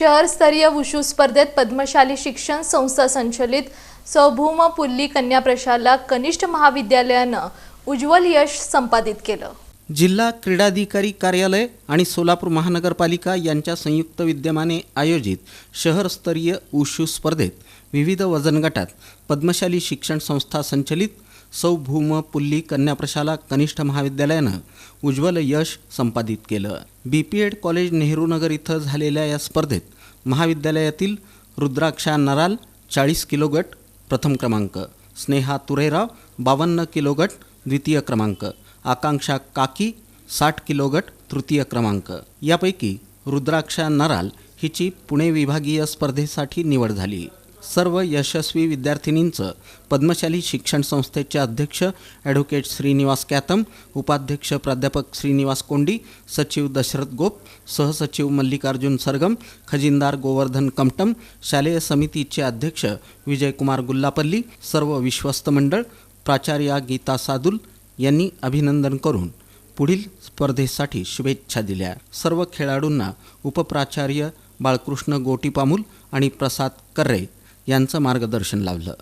शहरस्तरीय wushu स्पर्धेत पद्मशाली शिक्षण संस्था संचलित सौभूम पुल्ली कन्या प्रशाला कनिष्ठ महाविद्यालयानं उज्ज्वल यश संपादित केलं. जिल्हा क्रीडाधिकारी कार्यालय आणि सोलापूर महानगरपालिका यांच्या संयुक्त विद्यमाने आयोजित शहरस्तरीय उशू स्पर्धेत विविध वजन गटात पद्मशाली शिक्षण संस्था संचलित सौभूम पुल्ली कन्या प्रशाला कनिष्ठ महाविद्यालयानं उज्ज्वल यश संपादित केलं. B P Ed college Nehrunagar इथं झालेल्या या स्पर्धेत महाविद्यालयातील रुद्राक्षा नराल चाळीस किलो गट प्रथम क्रमांक स्नेहा तुरेराव बावन्न किलो गट द्वितीय क्रमांक आकांक्षा काकी साठ किलो गट तृतीय क्रमांक. यापैकी रुद्राक्षा नराल हिची पुणे विभागीय स्पर्धेसाठी निवड झाली. सर्व यशस्वी विद्यार्थिनींचं पद्मशाली शिक्षण संस्थेचे अध्यक्ष ॲडव्होकेट श्रीनिवास कॅतम उपाध्यक्ष प्राध्यापक श्रीनिवास कोंडी सचिव दशरथ गोप सहसचिव मल्लिकार्जुन सरगम खजिनदार गोवर्धन कमटम शालेय समितीचे अध्यक्ष विजयकुमार गुल्लापल्ली सर्व विश्वस्त मंडळ प्राचार्या गीता सादुल यांनी अभिनंदन करून पुढील स्पर्धेसाठी शुभेच्छा दिल्या. सर्व खेळाडूंना उपप्राचार्य बाळकृष्ण गोटीपामूल आणि प्रसाद कर्रे यांचं मार्गदर्शन लाभलं